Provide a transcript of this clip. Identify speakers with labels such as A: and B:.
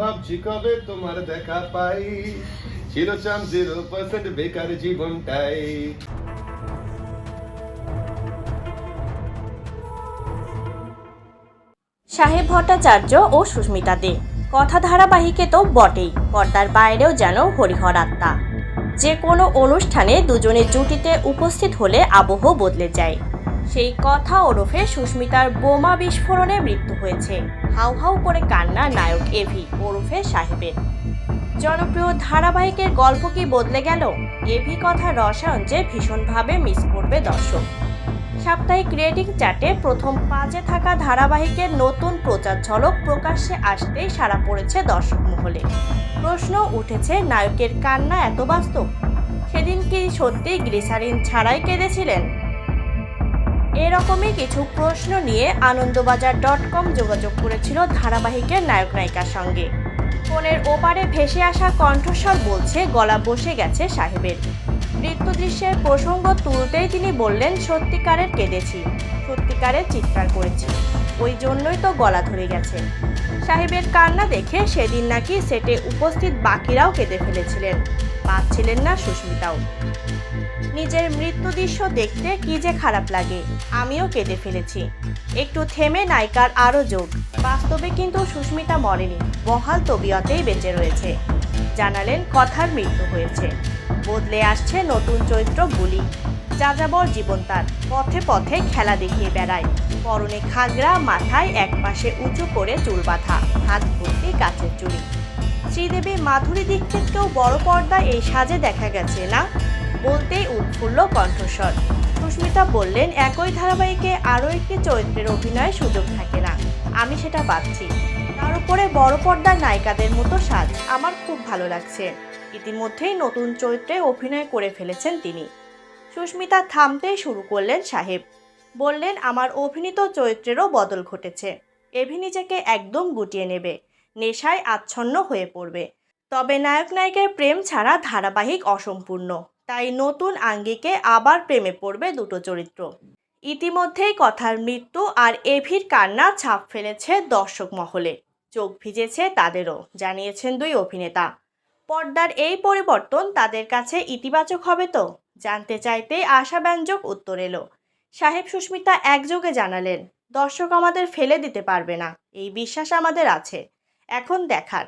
A: ভাবছি কবে তোমার দেখা পাই? ছিল চাম জিরো পার্সেন্ট বেকার জীবনটাই।
B: সাহেব ভট্টাচার্য ও সুস্মিতা দে। কথা ধারাবাহিকে তো বটেই, পর্দার বাইরেও যেন হরিহর আত্মা। যে কোনো অনুষ্ঠানে দুজনের জুটিতে উপস্থিত হলে আবহ বদলে যায়। সেই কথা ওরফে সুস্মিতার বোমা বিস্ফোরণে মৃত্যু হয়েছে। হাউ হাউ করে কান্না নায়ক এভি ওরফে সাহেবের। জনপ্রিয় ধারাবাহিকের গল্প কি বদলে গেল? এভি কথা রসায়ন যে ভীষণভাবে মিস করবে দর্শক। সাপ্তাহিক রেটিং চার্টে প্রথম পাঁচে থাকা ধারাবাহিকের নতুন প্রচার ঝলক প্রকাশ্যে আসতেই সারা পড়েছে দর্শক মহলে। প্রশ্ন উঠেছে, নায়কের কান্না এত বাস্তব? সেদিন কি সত্যি গ্লিসারিন ছাড়াই কেঁদেছিলেন? এরকমই কিছু প্রশ্ন নিয়ে আনন্দবাজার ডট কম যোগাযোগ করেছিল ধারাবাহিকের নায়ক নায়িকার সঙ্গে। ফোনের ওপারে ভেসে আসা কণ্ঠস্বর বলছে, গলা বসে গেছে সাহেবের। নৃত্য দৃশ্যের প্রসঙ্গ তুলতেই তিনি বললেন, সত্যিকারের কেঁদেছি, সত্যিকারের চিৎকার করেছি। ওই জন্যই তো গলা ধরে গেছে। সাহেবের কান্না দেখে সেদিন নাকি সেটে উপস্থিত বাকিরাও কেঁদে ফেলেছিলেন। পাচ্ছিলেন না সুস্মিতাও। নিজের মৃত্যু দৃশ্য দেখতে কি যে খারাপ লাগে, আমিও কেঁদে ফেলেছি। একটু থেমে নায়িকার আরও যোগ বাস্তবে কিন্তু সুস্মিতা মরেনি, বহাল তবিয়তেই বেঁচে রয়েছে। জানালেন, কথার মৃত্যু হয়েছে। বদলে আসছে নতুন চরিত্র বুলি। যাযাবর জীবন তার। পথে পথে খেলা দেখিয়ে বেড়ায়। পরনে খাগড়া, মাথায় একপাশে উঁচু করে চুল বাঁধা, হাত ভর্তি কাছের চুড়ি। শ্রীদেবী মাধুরী দীক্ষিতকেও বড় পর্দায় এই সাজে দেখা গেছে, না? বলতেই উৎফুল্ল কণ্ঠস্বর। সুস্মিতা বললেন, একই ধারাবাহিকে আরও একটি চরিত্রের অভিনয়ের সুযোগ থাকে না। আমি সেটা পাচ্ছি। তার উপরে বড় পর্দার নায়িকাদের মতো সাজ আমার খুব ভালো লাগছে। ইতিমধ্যেই নতুন চরিত্রে অভিনয় করে ফেলেছেন তিনি। সুস্মিতা থামতেই শুরু করলেন সাহেব। বললেন, আমার অভিনীত চরিত্রেরও বদল ঘটেছে। এভি নিজেকে একদম গুটিয়ে নেবে। নেশায় আচ্ছন্ন হয়ে পড়বে। তবে নায়ক নায়িকার প্রেম ছাড়া ধারাবাহিক অসম্পূর্ণ। তাই নতুন আঙ্গিকে আবার প্রেমে পড়বে দুটো চরিত্র। ইতিমধ্যেই কথার মৃত্যু আর এভির কান্না ছাপ ফেলেছে দর্শক মহলে। চোখ ভিজেছে তাদেরও, জানিয়েছেন দুই অভিনেতা। পর্দার এই পরিবর্তন তাদের কাছে ইতিবাচক হবে তো? জানতে চাইতেই আশাব্যঞ্জক উত্তর এলো। সাহেব সুস্মিতা একযোগে জানালেন, দর্শক আমাদের ফেলে দিতে পারবে না। এই বিশ্বাস আমাদের আছে। এখন দেখার।